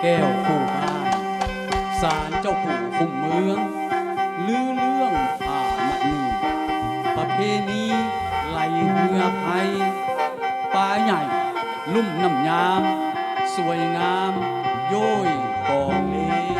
แก้วคู่บ้านศาลเจ้าปู่คุ้มเมืองลือเรื่องผ่ามัดมือประเพณีไหลเรือไพป่าใหญ่ ลุ่มน้ำยาม สวยงาม โย้ยกองเล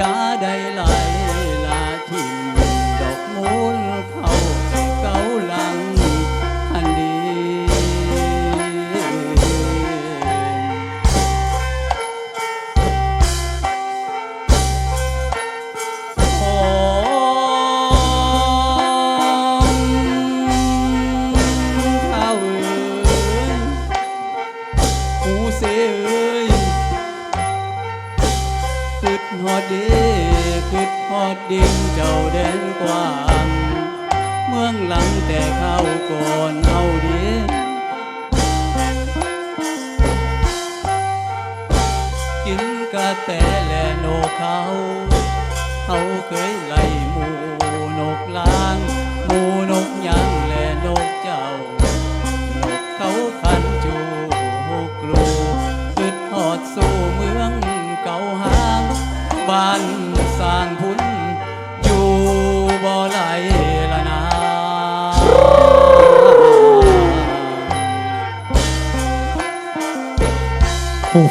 ยาไดไหลลาทิมดอกมูลเข้าเกาหลังอันดีหอมเท้าเอ๋ยหูเสเอ๋ ฮอดดีคิดฮอดดินเจ้าแดนกว้าง เมืองหลังแต่เข้าก่อนเอาเดีกินกะแต่แลโนเขา เขาเคยไล่หมูนกลาง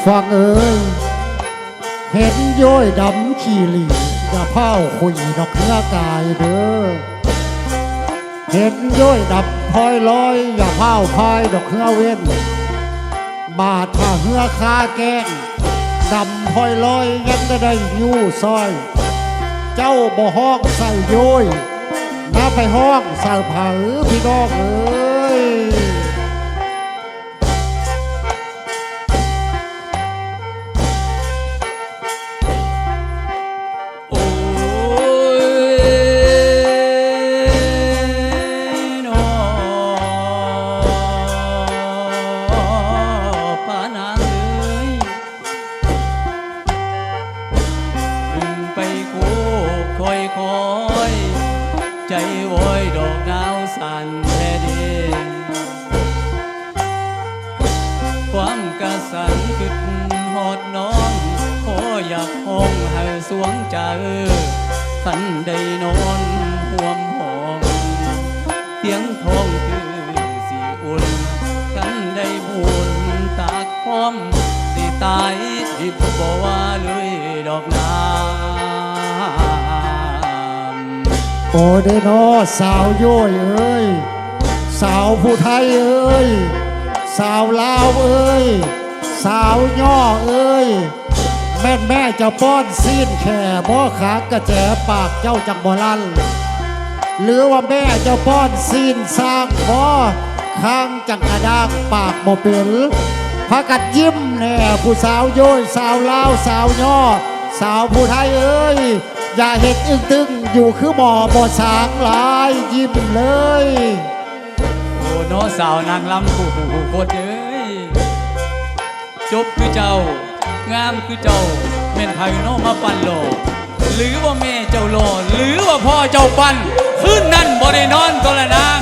ฟังเอ้ย เห็นย้อยดำขี่หลีอย่าเผาคุยดอกเนื้อกายเด้อ เห็นย้อยดำพลอยลอยอย่าเผาพายดอกเนื้อเว้น บาดถ้าเหือคาแกงดำพลอยลอยยังจะได้ยู่ซอย เจ้าบ่ห้องใส่ย้อยน้าไปห้องใส่ผาพี่น้องเอ้ย วงใจขันได้นอนห่วมหองเสียงทองคือสีอุ่นขันได้บุญตากพร้อมสิตายที่บ่ว่าเลยดอกนาโอ้เดโนสาวโย้ยเอ้ยสาวผู้ไทยเอ้ยสาวลาวเอ้ยสาวย่อเอ้ย แม่นแม่เจ้าป้อนซีนแค่บ่ขากระแจปากเจ้าจังบ่ลั่นหรือว่าแม่เจ้าป้อนซีนสร้างบ่ข้างจังกระดางปากบ่เป็นพากัดยิ้มแน่ผู้สาวโย้ยสาวลาวสาวย่อ สาวผู้ไทยเอ้ย อย่าเห็ดอึ้งตึงอยู่คือหมอบ่สางหลายยิ้มเลยโอ้น้อสาวนางลำผู้ผู้โคตรเอ้ยจบคือเจ้า งามคือเจ้าเม่นไผ่น้อมาปั่นโลอหรือว่าแม่เจ้าโลอหรือว่าพ่อเจ้าปั่นคืนนั่นบ่ได้นอนตัวละนาง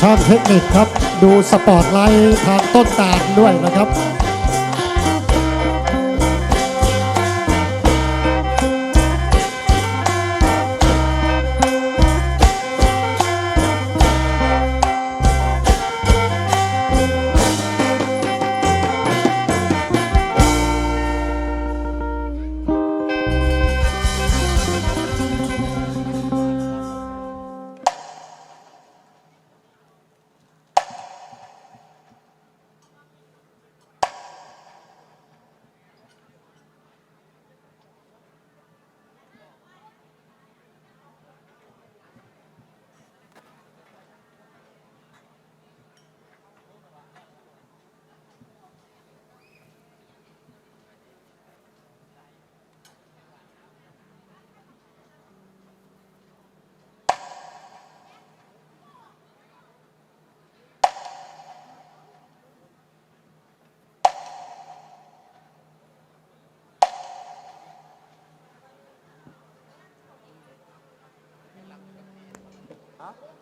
ช่องเทคนิคครับ ดูสปอร์ตไลท์ทางต้นตาลด้วยนะครับ ฮะ